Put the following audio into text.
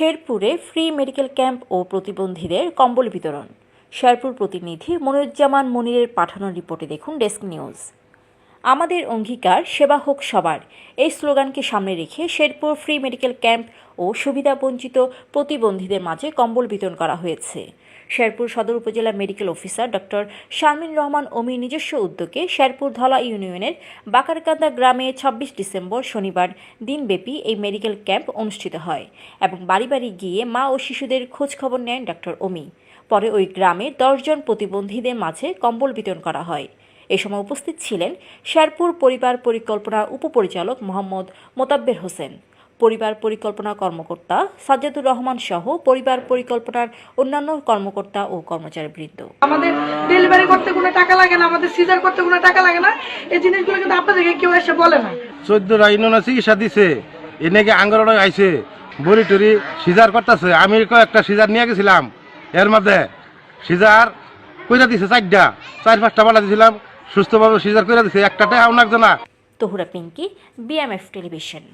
শেরপুরে free medical camp ও প্রতিবন্ধীদের কম্বল বিতরণ। শেরপুর প্রতিনিধি মনিরুজ্জামান মনিরের পাঠানো রিপোর্টে দেখুন ডেস্ক নিউজ। আমাদের অঙ্গীকার, সেবা হোক সবার। এই স্লোগানকে সামনে রেখে শেরপুর ফ্রি মেডিকেল ক্যাম্প ও সুবিধাবঞ্চিত প্রতিবন্ধীদের মাঝে কম্বল বিতরণ করা হয়েছে। Sherpur Sadar Upazila medical officer doctor Sharmin Rahman অমির নিজস্ব উদ্যোগে শেরপুর ধলা ইউনিয়নের বাকারকান্দা গ্রামে ছাব্বিশ ডিসেম্বর শনিবার দিনব্যাপী এই মেডিকেল ক্যাম্প অনুষ্ঠিত হয় এবং বাড়ি বাড়ি গিয়ে মা ও শিশুদের খোঁজ খবর নেন ডক্টর অমি। পরে ওই গ্রামে দশজন প্রতিবন্ধীদের মাঝে কম্বল বিতরণ করা হয়। এ সময় উপস্থিত ছিলেন শেরপুর পরিবার পরিকল্পনার উপপরিচালক মোহাম্মদ মোতাব্বের হোসেন পরিবার পরিকল্পনা কর্মকর্তা সাজ্জাদুর রহমান সহ পরিবার পরিকল্পনার অন্যান্য কর্মকর্তা ও কর্মচারীবৃন্দ। আমাদের ডেলিভারি করতে কোনো টাকা লাগে না আমাদের সিজার করতে কোনো টাকা লাগে না এই জিনিসগুলো কিন্তু আপনাদেরকে কেউ এসে বলে না। চোদ্দ ইউনিয়নে চিকিৎসা দিছে এনেকে আঙ্গরণ আইছে বড়ি টুরি সিজার করতেছে। আমি একটা সিজার নিয়ে গেছিলাম এর মধ্যে সিজার কইরা দিছে চারটা চার পাঁচটা বালা দিছিলাম সুস্থভাবে সিজার করে দিছে একটাটাই আমার না। Tahura Pinky BMF television.